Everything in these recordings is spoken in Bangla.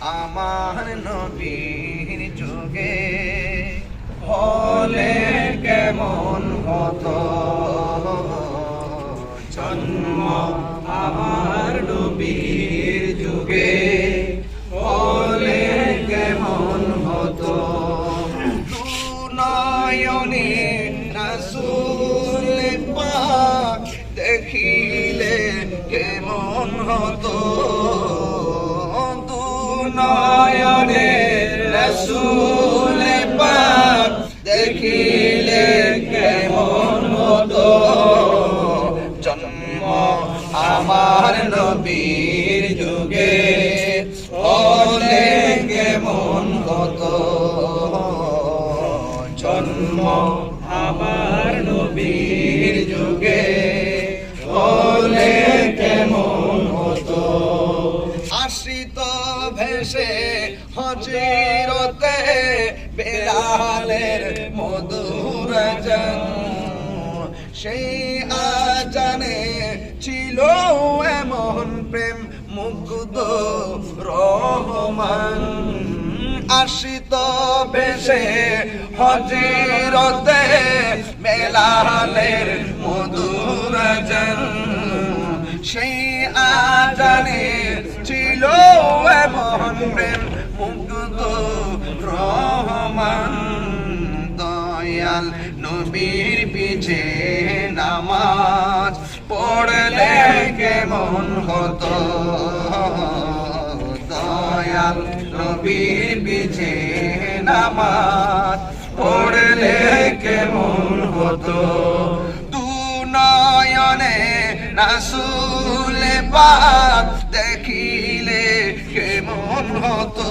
আমার নবীর যুগে। হলে কেমন হতো? জন্ম আমার নবীর যুগে। হলে কেমন হতো? নয়নে রাসূল পাক দেখিলে কেমন হতো? নয়নে রাসূল দেখিলে কেমন হতো? জন্ম আমার নবীর যুগে হলে কেমন হতো? জন্ম আমার নবীর যুগে হলে কেমন হতো? আশ্রিত ভেসে হজিরতে বেলালের মধুর জান সেই আজানে ছিল এমন প্রেম মুগ্ধ রহমান। আশিত বেশে হজিরতে মেলালের মধুর জন সেই আজানে ছিল দয়াল নবীর পিছে নামাজ পড়লে কেমন হতো? দয়াল নবীর পিছে নামাজ পড়লে কেমন হতো? দু নয়নে রাসূল পাক দেখিলে কেমন হতো?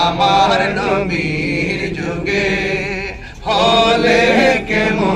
আমার নবীর যুগে হলে কেমন